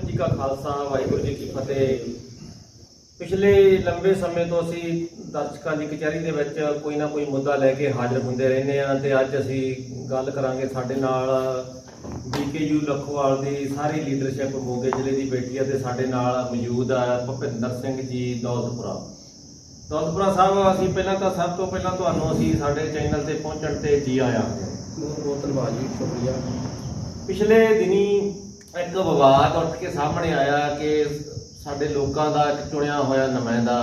ਵਾਹਿਗੁਰੂ ਜੀ ਕਾ ਖਾਲਸਾ ਵਾਹਿਗੁਰੂ ਜੀ ਕੀ ਫਤਿਹ। ਪਿਛਲੇ ਲੰਬੇ ਸਮੇਂ ਤੋਂ ਅਸੀਂ ਦਰਸ਼ਕਾਂ ਦੀ ਕਚਹਿਰੀ ਦੇ ਵਿੱਚ ਕੋਈ ਨਾ ਕੋਈ ਮੁੱਦਾ ਲੈ ਕੇ ਹਾਜ਼ਰ ਹੁੰਦੇ ਰਹਿੰਦੇ ਆ ਤੇ ਅੱਜ ਅਸੀਂ ਗੱਲ ਕਰਾਂਗੇ ਸਾਡੇ ਨਾਲ ਬੀਕੇਯੂ ਲਖਵਾਲ ਦੀ ਸਾਰੀ ਲੀਡਰਸ਼ਿਪ ਮੋਗੇ ਜ਼ਿਲ੍ਹੇ ਦੀ ਬੈਠੀ ਹੈ ਤੇ ਸਾਡੇ ਨਾਲ ਮੌਜੂਦ ਆ ਭੁਪਿੰਦਰ ਸਿੰਘ ਜੀ ਦੌਲਤਪੁਰਾ। ਦੌਲਤਪੁਰਾ ਸਾਹਿਬ ਅਸੀਂ ਪਹਿਲਾਂ ਤਾਂ ਸਭ ਤੋਂ ਪਹਿਲਾਂ ਤੁਹਾਨੂੰ ਅਸੀਂ ਸਾਡੇ ਚੈਨਲ ਤੇ ਪਹੁੰਚਣ ਤੇ ਜੀ ਆਇਆਂ। ਬਹੁਤ ਬਹੁਤ ਧੰਨਵਾਦ ਜੀ ਸ਼ੁਕਰੀਆ। ਪਿਛਲੇ ਦਿਨੀ ਇੱਕ ਵਿਵਾਦ ਉੱਠ ਕੇ ਸਾਹਮਣੇ ਆਇਆ ਕਿ ਸਾਡੇ ਲੋਕਾਂ ਦਾ ਇੱਕ ਚੁਣਿਆ ਹੋਇਆ ਨੁਮਾਇੰਦਾ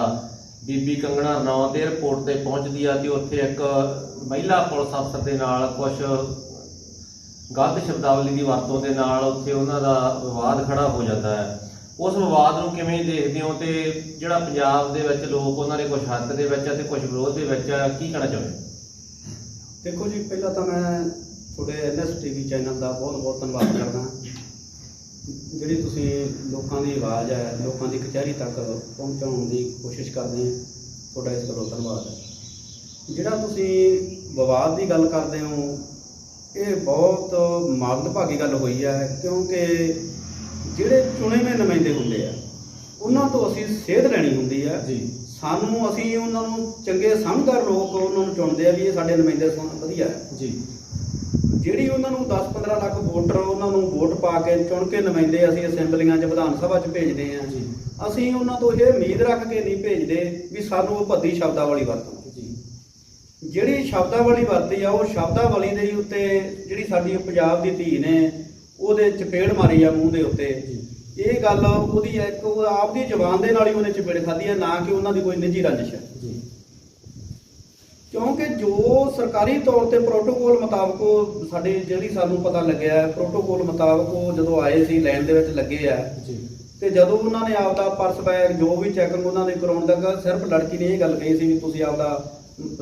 ਬੀਬੀ ਕੰਗਣਾ ਰਣੌਤ 에ਅਰਪੋਰਟ ਤੇ ਪਹੁੰਚਦੀ ਆ ਤੇ ਉੱਥੇ ਇੱਕ ਮਹਿਲਾ ਪੁਲਿਸ ਅਫਸਰ ਦੇ ਨਾਲ ਕੁਝ ਗਲਤ ਸ਼ਬਦਾਵਲੀ ਦੀ ਵਰਤੋਂ ਦੇ ਨਾਲ ਉੱਥੇ ਉਹਨਾਂ ਦਾ ਵਿਵਾਦ ਖੜਾ ਹੋ ਜਾਂਦਾ ਹੈ। ਉਸ ਵਿਵਾਦ ਨੂੰ ਕਿਵੇਂ ਦੇਖਦੇ ਹੋ ਤੇ ਜਿਹੜਾ ਪੰਜਾਬ ਦੇ ਵਿੱਚ ਲੋਕ ਉਹਨਾਂ ਦੇ ਕੁਝ ਹੱਕ ਦੇ ਵਿੱਚ ਆ ਤੇ ਕੁਝ ਵਿਰੋਧ ਦੇ ਵਿੱਚ ਆ, ਕੀ ਕਹਿਣਾ ਚਾਹੁੰਦੇ ਦੇਖੋ ਜੀ ਪਹਿਲਾਂ ਤਾਂ ਮੈਂ ਤੁਹਾਡੇ ਐਨਐਸ ਟੀਵੀ ਚੈਨਲ ਦਾ ਬਹੁਤ ਬਹੁਤ ਧੰਨਵਾਦ ਕਰਦਾ। ਜਿਹੜੀ ਤੁਸੀਂ ਲੋਕਾਂ ਦੀ ਆਵਾਜ਼ ਹੈ ਲੋਕਾਂ ਦੀ ਕਚਹਿਰੀ ਤੱਕ ਪਹੁੰਚਾਉਣ ਦੀ ਕੋਸ਼ਿਸ਼ ਕਰਦੇ ਹੋ ਤੁਹਾਡਾ ਇਸ ਤੋਂ ਧੰਨਵਾਦ ਹੈ। ਜਿਹੜਾ ਤੁਸੀਂ ਵਿਵਾਦ ਦੀ ਗੱਲ ਕਰਦੇ ਹੋ ਇਹ ਬਹੁਤ ਮਾਗਦਭਾਗੀ ਗੱਲ ਹੋਈ ਹੈ ਕਿਉਂਕਿ ਜਿਹੜੇ ਚੁਣੇ ਹੋਏ ਨੁਮਾਇੰਦੇ ਹੁੰਦੇ ਆ ਉਹਨਾਂ ਤੋਂ ਅਸੀਂ ਸੇਧ ਲੈਣੀ ਹੁੰਦੀ ਹੈ ਜੀ। ਸਾਨੂੰ ਅਸੀਂ ਉਹਨਾਂ ਨੂੰ ਚੰਗੇ ਸਮਝਦਾਰ ਲੋਕ ਉਹਨਾਂ ਨੂੰ ਚੁਣਦੇ ਆ ਵੀ ਇਹ ਸਾਡੇ ਨੁਮਾਇੰਦੇ ਵਧੀਆ ਜੀ। ਜਿਹੜੀ ਉਹਨਾਂ ਨੂੰ 10-15 ਲੱਖ ਵੋਟਰ ਉਹਨਾਂ ਨੂੰ ਵੋਟ ਪਾ ਕੇ ਚੁਣ ਕੇ ਨੁਮਾਇੰਦੇ ਅਸੀਂ ਅਸੈਂਬਲੀਆਂ 'ਚ ਵਿਧਾਨ ਸਭਾ 'ਚ ਭੇਜਦੇ ਆ ਜੀ। ਅਸੀਂ ਉਹਨਾਂ ਤੋਂ ਇਹ ਉਮੀਦ ਰੱਖ ਕੇ ਨਹੀਂ ਭੇਜਦੇ ਵੀ ਸਾਨੂੰ ਉਹ ਭੱਦੀ ਸ਼ਬਦਾਵਲੀ ਵਰਤਣ। ਜੀ। ਜਿਹੜੀ ਸ਼ਬਦਾਵਲੀ ਵਰਤੀ ਆ ਉਹ ਸ਼ਬਦਾਵਲੀ ਦੇ ਉੱਤੇ ਜਿਹੜੀ ਸਾਡੀ ਪੰਜਾਬ ਦੀ ਧੀ ਨੇ ਉਹਦੇ ਚਪੇੜ ਮਾਰੀ ਆ ਮੂੰਹ ਦੇ ਉੱਤੇ। ਇਹ ਗੱਲ ਉਹਦੀ ਇੱਕ ਆਪਦੀ ਜ਼ੁਬਾਨ ਦੇ ਨਾਲ ਹੀ ਉਹਨੇ ਚਪੇੜ ਖਾਧੀ ਹੈ ਨਾ ਕਿ ਉਹਨਾਂ ਦੀ ਕੋਈ ਨਿੱਜੀ ਰੰਜਿਸ਼ ਹੈ ਜੀ। ਕਿਉਂਕਿ ਜੋ ਸਰਕਾਰੀ ਤੌਰ ਤੇ ਪ੍ਰੋਟੋਕੋਲ ਮੁਤਾਬਕ ਉਹ ਸਾਡੇ ਜਿਹੜੀ ਸਾਨੂੰ ਪਤਾ ਲੱਗਿਆ ਹੈ, ਪ੍ਰੋਟੋਕੋਲ ਮੁਤਾਬਕ ਉਹ ਜਦੋਂ ਆਏ ਸੀ ਲਾਈਨ ਦੇ ਵਿੱਚ ਲੱਗੇ ਆ। ਜੀ। ਤੇ ਜਦੋਂ ਉਹਨਾਂ ਨੇ ਆਪਦਾ ਪਰਸ ਬੈਗ ਜੋ ਵੀ ਚੈਕਿੰਗ ਉਹਨਾਂ ਨੇ ਕਰਾਉਣ ਦਾ ਸਿਰਫ ਲੜਕੀ ਨੇ ਇਹ ਗੱਲ ਕਹੀ ਸੀ ਵੀ ਤੁਸੀਂ ਆਪਦਾ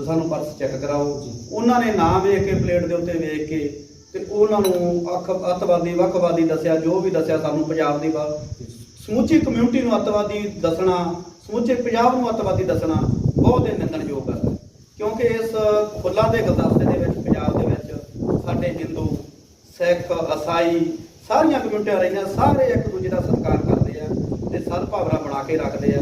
ਸਾਨੂੰ ਪਰਸ ਚੈੱਕ ਕਰਾਓ। ਉਹਨਾਂ ਨੇ ਨਾਮ ਵੇਖ ਕੇ ਪਲੇਟ ਦੇ ਉੱਤੇ ਵੇਖ ਕੇ ਤੇ ਉਹਨਾਂ ਨੂੰ ਅੱਖ ਅੱਤਵਾਦੀ ਵੱਖਵਾਦੀ ਦੱਸਿਆ ਜੋ ਵੀ ਦੱਸਿਆ ਸਾਨੂੰ ਪੰਜਾਬ ਦੀ ਸਮੁੱਚੀ ਕਮਿਊਨਿਟੀ ਨੂੰ ਅੱਤਵਾਦੀ ਦੱਸਣਾ ਸਮੁੱਚੇ ਪੰਜਾਬ ਨੂੰ ਅੱਤਵਾਦੀ ਦੱਸਣਾ ਬਹੁਤ ਹੀ ਨਿੰਦਣਯੋਗ ਹੈ। ਕਿਉਂਕਿ ਇਸ ਫੁੱਲਾਂ ਦੇ ਗੁਲਦਸਤੇ ਦੇ ਵਿੱਚ ਪੰਜਾਬ ਦੇ ਵਿੱਚ ਸਾਡੇ ਹਿੰਦੂ ਸਿੱਖ ਈਸਾਈ ਸਾਰੀਆਂ ਕਮਿਊਨਿਟੀਆਂ ਰਹੀਆਂ ਸਾਰੇ ਇੱਕ ਦੂਜੇ ਦਾ ਸਤਿਕਾਰ ਕਰਦੇ ਆ ਤੇ ਸਦਭਾਵਨਾ ਬਣਾ ਕੇ ਰੱਖਦੇ ਆ।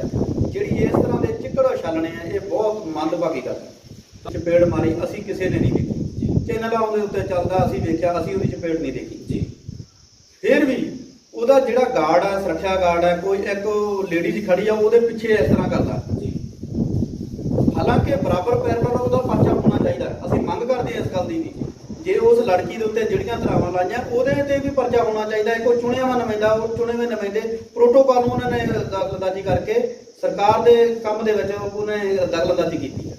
ਜਿਹੜੀ ਇਸ ਤਰ੍ਹਾਂ ਦੇ ਚਿੱਕੜ ਛਾਲਣੇ ਆ ਇਹ ਬਹੁਤ ਮੰਦਭਾਗੀ ਗੱਲ ਹੈ ਚਪੇੜ ਮਾਰੀ ਅਸੀਂ ਕਿਸੇ ਨੇ ਨਹੀਂ ਦੇਖੀ। ਚੈਨਲਾਂ ਉਹਦੇ ਉੱਤੇ ਚੱਲਦਾ ਅਸੀਂ ਵੇਖਿਆ ਅਸੀਂ ਉਹਦੀ ਚਪੇੜ ਨਹੀਂ ਦੇਖੀ। ਜੀ। ਫਿਰ ਵੀ ਉਹਦਾ ਜਿਹੜਾ ਗਾਰਡ ਹੈ ਸੁਰੱਖਿਆ ਗਾਰਡ ਹੈ ਕੋਈ ਇੱਕ ਲੇਡੀਜ਼ ਖੜੀ ਆ ਉਹਦੇ ਪਿੱਛੇ ਇਸ ਤਰ੍ਹਾਂ ਕਰਦਾ। ਜੀ ਹਾਲਾਂਕਿ ਬਰਾਬਰ ਪੈਰਲਲ ਉਹਦਾ ਪਰਚਾ ਹੋਣਾ ਚਾਹੀਦਾ ਅਸੀਂ ਮੰਗ ਕਰਦੇ ਹਾਂ ਇਸ ਗੱਲ ਦੀ ਵੀ। ਜੇ ਉਸ ਲੜਕੀ ਦੇ ਉੱਤੇ ਜਿਹੜੀਆਂ ਧਰਾਵਾਂ ਲਾਈਆਂ, ਉਹਦੇ ਤੇ ਵੀ ਪਰਚਾ ਹੋਣਾ ਚਾਹੀਦਾ ਹੈ। ਕੋਈ ਚੁਣਿਆ ਵਾ ਨੁਮਾਇੰਦਾ, ਉਹ ਚੁਣੇ ਹੋਏ ਨੁਮਾਇੰਦੇ ਪ੍ਰੋਟੋਕਾਲ ਨੂੰ ਉਹਨਾਂ ਨੇ ਦਖਲਅੰਦਾਜ਼ੀ ਕਰਕੇ ਸਰਕਾਰ ਦੇ ਕੰਮ ਦੇ ਵਿੱਚ ਉਹਨੇ ਦਖਲਅੰਦਾਜ਼ੀ ਕੀਤੀ ਹੈ।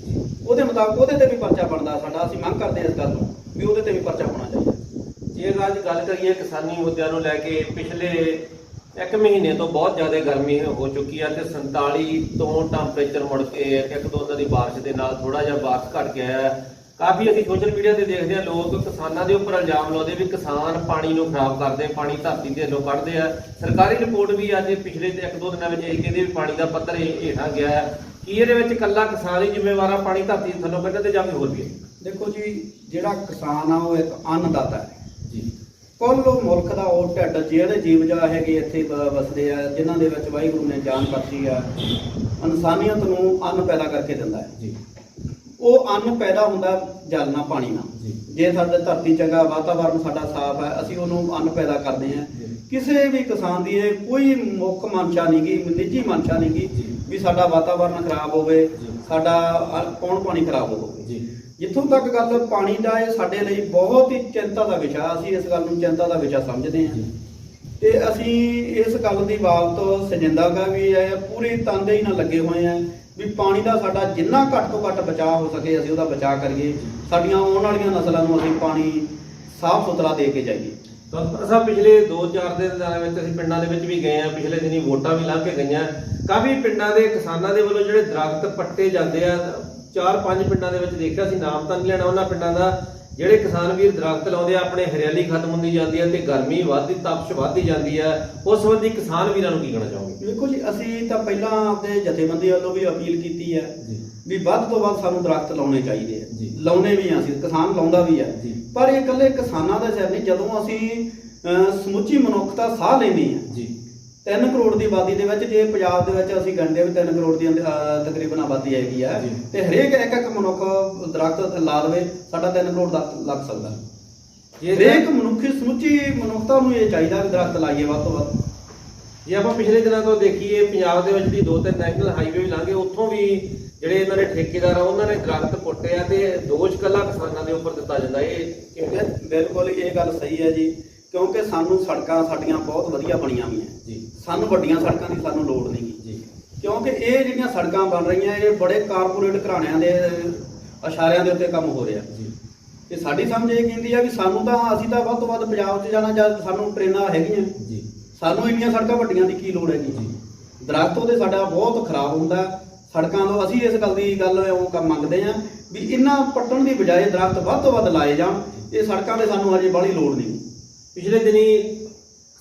ਉਹਦੇ ਮੁਤਾਬਕ ਉਹਦੇ ਤੇ ਵੀ ਪਰਚਾ ਬਣਦਾ ਸਾਡਾ। ਅਸੀਂ ਮੰਗ ਕਰਦੇ ਹਾਂ ਇਸ ਗੱਲ ਨੂੰ ਵੀ ਉਹਦੇ ਤੇ ਵੀ ਪਰਚਾ ਹੋਣਾ ਚਾਹੀਦਾ ਜੇ ਅੱਜ ਗੱਲ ਕਰੀਏ ਕਿਸਾਨੀ ਮੁੱਦਿਆਂ ਨੂੰ ਲੈ ਕੇ, ਪਿਛਲੇ ਇੱਕ ਮਹੀਨੇ ਤੋਂ ਬਹੁਤ ਜ਼ਿਆਦਾ ਗਰਮੀ ਹੋ ਚੁੱਕੀ ਹੈ ਤੇ 47 ਤੋਂ ਟੈਂਪਰੇਚਰ ਮੁੜ ਕੇ ਇੱਕ ਦੋ ਦਿਨਾਂ ਦੀ ਬਾਰਿਸ਼ ਦੇ ਨਾਲ ਥੋੜਾ ਜਿਹਾ ਬਾਰਿਸ਼ ਘਟ ਗਿਆ ਹੈ। ਕਾਫੀ ਅਸੀਂ ਸੋਸ਼ਲ ਮੀਡੀਆ ਤੇ ਦੇਖਦੇ ਆ, ਲੋਕ ਕਿਸਾਨਾਂ ਦੇ ਉੱਪਰ ਇਲਜ਼ਾਮ ਲਾਉਂਦੇ ਵੀ ਕਿਸਾਨ ਪਾਣੀ ਨੂੰ ਖਰਾਬ ਕਰਦੇ, ਪਾਣੀ ਧਰਤੀ ਦੇ ਅੰਦਰੋਂ ਕੱਢਦੇ ਆ। ਸਰਕਾਰੀ ਰਿਪੋਰਟ ਵੀ ਅੱਜ ਪਿਛਲੇ ਤੇ ਇੱਕ ਦੋ ਦਿਨਾਂ ਵਿੱਚ ਇਹ ਕਹਿੰਦੇ ਵੀ ਪਾਣੀ ਦਾ ਪੱਧਰ ਹੇ- ਹੇਠਾਂ ਗਿਆ ਹੈ। ਕੀ ਇਹਦੇ ਵਿੱਚ ਇਕੱਲਾ ਕਿਸਾਨ ਹੀ ਜ਼ਿੰਮੇਵਾਰ ਆ, ਪਾਣੀ ਧਰਤੀ ਦੇ ਥੱਲੋਂ ਕੱਢਣ ਤੇ ਜਾਂ ਕੋਈ ਹੋਰ ਵੀ ਦੇਖੋ ਜੀ, ਜਿਹੜਾ ਕਿਸਾਨ ਆ, ਉਹ ਇੱਕ ਅੰਨਦਾਤਾ ਹੈ। ਕੁੱਲ ਮੁਲਕ ਦਾ ਉਹ ਢਿੱਡ ਜਿਹੜੇ ਜੀਵ ਜਾ ਹੈਗੇ ਇੱਥੇ ਵਸਦੇ ਆ ਜਿਨ੍ਹਾਂ ਦੇ ਵਿੱਚ ਵਾਹਿਗੁਰੂ ਨੇ ਜਾਨ ਬਖਸ਼ੀ ਆ ਇਨਸਾਨੀਅਤ ਨੂੰ ਅੰਨ ਪੈਦਾ ਕਰਕੇ ਦਿੰਦਾ ਹੈ। ਜੀ। ਉਹ ਅੰਨ ਪੈਦਾ ਹੁੰਦਾ ਜਲ ਨਾਲ ਪਾਣੀ ਨਾਲ। ਜੀ। ਸਾਡੇ ਧਰਤੀ ਚੰਗਾ ਵਾਤਾਵਰਨ ਸਾਡਾ ਸਾਫ਼ ਹੈ ਅਸੀਂ ਉਹਨੂੰ ਅੰਨ ਪੈਦਾ ਕਰਦੇ ਹਾਂ। ਕਿਸੇ ਵੀ ਕਿਸਾਨ ਦੀ ਇਹ ਕੋਈ ਮੁੱਖ ਮਨਸ਼ਾ ਨਹੀਂਗੀ ਨਿੱਜੀ ਮਨਸ਼ਾ ਨਹੀਂਗੀ ਜੀ। ਵੀ ਸਾਡਾ ਵਾਤਾਵਰਨ ਖਰਾਬ ਹੋਵੇ। ਸਾਡਾ ਪੌਣ ਪਾਣੀ ਖਰਾਬ ਹੋਵੇ। ਜੀ। ਜਿੱਥੋਂ ਤੱਕ ਗੱਲ ਪਾਣੀ ਦਾ ਇਹ ਸਾਡੇ ਲਈ ਬਹੁਤ ਹੀ ਚਿੰਤਾ ਦਾ ਵਿਸ਼ਾ ਅਸੀਂ ਇਸ ਗੱਲ ਨੂੰ ਚਿੰਤਾ ਦਾ ਵਿਸ਼ਾ ਸਮਝਦੇ ਹਾਂ। ਤੇ ਅਸੀਂ ਇਸ ਗੱਲ ਦੀ ਬਾਬਤ ਸਜਿੰਦਾਗਾ ਵੀ ਹੈ ਪੂਰੀ ਤਨਦੇਹੀ ਨਾਲ ਲੱਗੇ ਹੋਏ ਆ ਵੀ ਪਾਣੀ ਦਾ ਸਾਡਾ ਜਿੰਨਾ ਘੱਟ ਤੋਂ ਘੱਟ ਬਚਾਅ ਹੋ ਸਕੇ ਅਸੀਂ ਉਹਦਾ ਬਚਾਅ ਕਰੀਏ। ਸਾਡੀਆਂ ਆਉਣ ਵਾਲੀਆਂ ਨਸਲਾਂ ਨੂੰ ਅਸੀਂ ਪਾਣੀ ਸਾਫ਼ ਸੁਥਰਾ ਦੇ ਕੇ ਜਾਈਏ। ਤਾਂ ਸਾਹਿਬ ਪਿਛਲੇ 2-4 ਦਿਨ ਦੇ ਵਿੱਚ ਅਸੀਂ ਪਿੰਡਾਂ ਦੇ ਵਿੱਚ ਵੀ ਗਏ ਆ ਪਿਛਲੇ ਦਿਨੀ ਵੋਟਾਂ ਵੀ ਲੰਘ ਕੇ ਗਈਆਂ। ਕਾਫੀ ਪਿੰਡਾਂ ਦੇ ਕਿਸਾਨਾਂ ਦੇ ਵੱਲੋਂ ਜਿਹੜੇ ਦਰਖਤ ਪੱਟੇ ਜਾਂਦੇ ਆ ਚਾਰ ਪੰਜ ਪਿੰਡਾਂ ਦੇ ਵਿੱਚ ਦੇਖਿਆ ਸੀ ਨਾਮ ਤਾਂ ਨਹੀਂ ਲੈਣਾ ਉਹਨਾਂ ਪਿੰਡਾਂ ਦਾ। ਜਿਹੜੇ ਕਿਸਾਨ ਵੀਰ ਦਰਖਤ ਲਾਉਂਦੇ ਆ ਆਪਣੇ ਹਰਿਆਲੀ ਖਤਮ ਹੁੰਦੀ ਜਾਂਦੀ ਹੈ ਤੇ ਗਰਮੀ ਵੱਧਦੀ ਤਪਸ਼ ਵੱਧਦੀ ਜਾਂਦੀ ਹੈ। ਉਸ ਸੰਬੰਧੀ ਕਿਸਾਨ ਵੀਰਾਂ ਨੂੰ ਕੀ ਕਹਿਣਾ ਚਾਹੋਗੇ? ਵੇਖੋ ਜੀ ਅਸੀਂ ਤਾਂ ਪਹਿਲਾਂ ਆਪਦੇ ਜਥੇਬੰਦੀ ਵੱਲੋਂ ਵੀ ਅਪੀਲ ਕੀਤੀ ਹੈ ਵੀ ਵੱਧ ਤੋਂ ਵੱਧ ਸਾਨੂੰ ਦਰਖਤ ਲਾਉਣੇ ਚਾਹੀਦੇ ਆ। ਲਾਉਣੇ ਵੀ ਆ ਅਸੀਂ ਕਿਸਾਨ ਲਾਉਂਦਾ ਵੀ ਆ। ਪਰ ਇਹ ਇਕੱਲੇ ਕਿਸਾਨਾਂ ਦਾ ਸਿਰ ਨਹੀਂ ਜਦੋਂ ਅਸੀਂ ਸਮੁੱਚੀ ਮਨੁੱਖਤਾ ਸਾਹ ਲੈਂਦੀ ਆ ਜੀ। 3 ਕਰੋੜ ਦੀ ਆਬਾਦੀ ਦੇ ਵਿੱਚ ਜੇ ਪੰਜਾਬ ਦੇ ਵਿੱਚ ਅਸੀਂ ਗੰਡੇ ਵੀ 3 ਕਰੋੜ ਦੀ ਤਕਰੀਬਨ ਆਬਾਦੀ ਹੈਗੀ ਆ। ਤੇ ਹਰੇਕ ਇੱਕ ਇੱਕ ਮਨੁੱਖ ਦਰਖਤ ਲਾ ਦੇਵੇ ਸਾਡਾ 3 ਕਰੋੜ ਦਾ ਲੱਗ ਸਕਦਾ ਜੇ ਹਰੇਕ ਮਨੁੱਖੀ ਸਮੁੱਚੀ ਮਨੁੱਖਤਾ ਨੂੰ ਇਹ ਚਾਹੀਦਾ ਕਿ ਦਰਖਤ ਲਾਈਏ ਵੱਧ ਤੋਂ ਵੱਧ ਜੇ ਆਪਾਂ ਪਿਛਲੇ ਦਿਨਾਂ ਤੋਂ ਦੇਖੀਏ ਪੰਜਾਬ ਦੇ ਵਿੱਚ ਦੀ ਦੋ ਤਿੰਨ ਨੈਸ਼ਨਲ ਹਾਈਵੇ ਵੀ ਲੰਘੇ ਉੱਥੋਂ ਵੀ ਜਿਹੜੇ ਇਹਨਾਂ ਦੇ ਠੇਕੇਦਾਰ ਆ ਉਹਨਾਂ ਨੇ ਦਰਖਤ ਪੁੱਟੇ ਆ ਤੇ ਦੋਸ਼ ਕੱਲਾ ਕਿਸਾਨਾਂ ਦੇ ਉੱਪਰ ਦਿੱਤਾ ਜਾਂਦਾ ਇਹ? ਬਿਲਕੁਲ ਇਹ ਗੱਲ ਸਹੀ ਹੈ ਜੀ ਕਿਉਂਕਿ ਸਾਨੂੰ ਸੜਕਾਂ ਸਾਡੀਆਂ ਬਹੁਤ ਵਧੀਆ ਬਣੀਆਂ ਹੋਈਆਂ ਜੀ ਸਾਨੂੰ ਵੱਡੀਆਂ ਸੜਕਾਂ ਦੀ ਸਾਨੂੰ ਲੋੜ ਨਹੀਂ। ਜੀ। ਕਿਉਂਕਿ ਇਹ ਜਿਹੜੀਆਂ ਸੜਕਾਂ ਬਣ ਰਹੀਆਂ ਇਹ ਬੜੇ ਕਾਰਪੋਰੇਟ ਘਰਾਣਿਆਂ ਦੇ ਇਸ਼ਾਰਿਆਂ ਦੇ ਉੱਤੇ ਕੰਮ ਹੋ ਰਿਹਾ। ਜੀ। ਤੇ ਸਾਡੀ ਸਮਝ ਇਹ ਕਹਿੰਦੀ ਆ ਵੀ ਸਾਨੂੰ ਤਾਂ ਅਸੀਂ ਤਾਂ ਵੱਧ ਤੋਂ ਵੱਧ ਪੰਜਾਬ 'ਚ ਜਾਣਾ ਜਦ ਸਾਨੂੰ ਟ੍ਰੇਨਾਂ ਹੈਗੀਆਂ। ਜੀ। ਸਾਨੂੰ ਇੰਨੀਆਂ ਸੜਕਾਂ ਵੱਡੀਆਂ ਦੀ ਕੀ ਲੋੜ ਹੈਗੀ? ਜੀ। ਦਰਖਤ ਉਹਦੇ ਸਾਡਾ ਬਹੁਤ ਖਰਾਬ ਹੁੰਦਾ। ਸੜਕਾਂ ਤੋਂ ਅਸੀਂ ਇਸ ਗੱਲ ਦੀ ਗੱਲ ਉਹ ਕੰਮ ਮੰਗਦੇ ਆ ਵੀ ਇਹਨਾਂ ਪੱਟਣ ਦੀ ਬਜਾਏ ਦਰਖਤ ਵੱਧ ਤੋਂ ਵੱਧ ਲਾਏ ਜਾਣ। ਇਹ ਸੜਕਾਂ ਦੇ ਸਾਨੂੰ ਹਜੇ ਬਾਹਲੀ ਲੋੜ ਨਹੀਂ। ਪਿਛਲੇ ਦਿਨੀ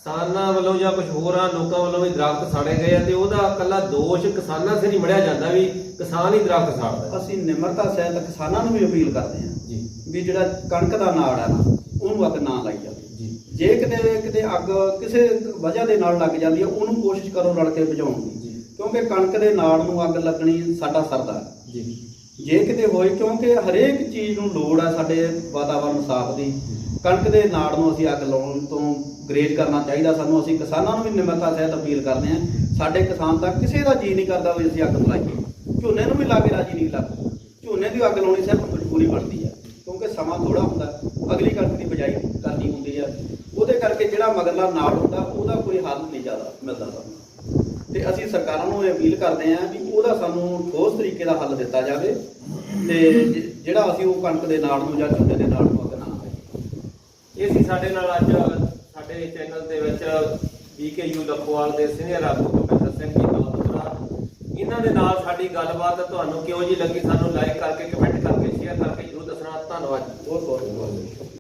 ਕਿਸਾਨਾਂ ਵੱਲੋਂ ਜਾਂ ਕੁਝ ਹੋਰਾਂ ਲੋਕਾਂ ਵੱਲੋਂ ਵੀ ਦਰਖਤ ਸਾੜੇ ਗਏ ਆ ਤੇ ਉਹਦਾ ਕੱਲਾ ਦੋਸ਼ ਕਿਸਾਨਾਂ ਸਿਰ ਹੀ ਮੜਿਆ ਜਾਂਦਾ ਵੀ ਕਿਸਾਨ ਹੀ ਦਰਖਤ ਸਾੜਦਾ। ਅਸੀਂ ਨਿਮਰਤਾ ਸਹਿਤ ਕਿਸਾਨਾਂ ਨੂੰ ਵੀ ਅਪੀਲ ਕਰਦੇ ਆ ਜੀ। ਵੀ ਜਿਹੜਾ ਕਣਕ ਦਾ ਨਾੜ ਆ ਨਾ ਉਹਨੂੰ ਅੱਗ ਨਾ ਲਾਈ ਜਾਵੇ। ਜੀ। ਜੇ ਕਿਤੇ ਕਿਤੇ ਅੱਗ ਕਿਸੇ ਵਜ੍ਹਾ ਦੇ ਨਾਲ ਲੱਗ ਜਾਂਦੀ ਹੈ ਉਹਨੂੰ ਕੋਸ਼ਿਸ਼ ਕਰੋ ਰਲ ਕੇ ਬੁਝਾਉਣ ਦੀ। ਕਿਉਂਕਿ ਕਣਕ ਦੇ ਨਾੜ ਨੂੰ ਅੱਗ ਲੱਗਣੀ ਸਾਡਾ ਸਰਦਾ। ਹੈ। ਜੀ। ਜੇ ਕਿਤੇ ਹੋਏ ਕਿਉਂਕਿ ਹਰੇਕ ਚੀਜ਼ ਨੂੰ ਲੋੜ ਹੈ ਸਾਡੇ ਵਾਤਾਵਰਣ ਸਾਫ਼ ਦੀ। ਕਣਕ ਦੇ ਨਾੜ ਨੂੰ ਅਸੀਂ ਅੱਗ ਲਾਉਣ ਤੋਂ ਗਰੇਜ ਕਰਨਾ ਚਾਹੀਦਾ। ਸਾਨੂੰ ਅਸੀਂ ਕਿਸਾਨਾਂ ਨੂੰ ਵੀ ਨਿਮਰਤਾ, ਸਹਿਤ ਅਪੀਲ ਕਰਦੇ ਹਾਂ। ਸਾਡੇ ਕਿਸਾਨ ਦਾ ਕਿਸੇ ਦਾ ਜੀ ਨਹੀਂ ਕਰਦਾ ਵੀ ਅਸੀਂ ਅੱਗ ਲਾਈਏ। ਝੋਨੇ ਨੂੰ ਵੀ ਲਾ ਕੇ ਰਾਜੀ ਨਹੀਂ ਲੱਗਦਾ। ਝੋਨੇ ਦੀ ਅੱਗ ਲਾਉਣੀ ਸਿਰਫ ਮਜਬੂਰੀ ਬਣਦੀ ਹੈ, ਕਿਉਂਕਿ ਸਮਾਂ ਥੋੜਾ ਹੁੰਦਾ ਅਗਲੀ ਕਣਕ ਦੀ ਬਜਾਈ ਕਰਨੀ ਹੁੰਦੀ ਹੈ। ਉਹਦੇ ਕਰਕੇ ਜਿਹੜਾ ਮਗਰਲਾ ਨਾੜ ਹੁੰਦਾ, ਉਹਦਾ ਕੋਈ ਹੱਲ ਨਹੀਂ ਜ਼ਿਆਦਾ ਮਿਲਦਾ ਸਾਨੂੰ। ਤੇ ਅਸੀਂ ਸਰਕਾਰਾਂ ਨੂੰ ਇਹ ਅਪੀਲ ਕਰਦੇ ਹਾਂ ਵੀ ਉਹਦਾ ਸਾਨੂੰ ਠੋਸ ਤਰੀਕੇ ਦਾ ਹੱਲ ਦਿੱਤਾ ਜਾਵੇ। ਤੇ ਜਿਹੜਾ ਅਸੀਂ ਉਹ ਕਣਕ ਦੇ ਨਾੜ ਨੂੰ ਜਾਂ ਝੋਨੇ ਦੇ ਨਾਲ ਇਹ ਸੀ ਸਾਡੇ ਨਾਲ ਅੱਜ, ਸਾਡੇ ਚੈਨਲ ਦੇ ਵਿੱਚ ਬੀਕੇਯੂ ਲਖੋਵਾਲ ਦੇ ਸੀਨੀਅਰ ਆਗੂ ਭੁਪਿੰਦਰ ਸਿੰਘ ਜੀ ਦੌਲਤਪੁਰਾ ਇਹਨਾਂ ਦੇ ਨਾਲ ਸਾਡੀ ਗੱਲਬਾਤ ਤੁਹਾਨੂੰ ਕਿਉਂ ਜੀ ਲੱਗੀ ਸਾਨੂੰ ਲਾਈਕ ਕਰਕੇ ਕਮੈਂਟ ਕਰਕੇ ਸ਼ੇਅਰ ਕਰਕੇ ਜਰੂਰ ਦੱਸਣਾ। ਧੰਨਵਾਦ ਜੀ। ਬਹੁਤ ਬਹੁਤ ਧੰਨਵਾਦ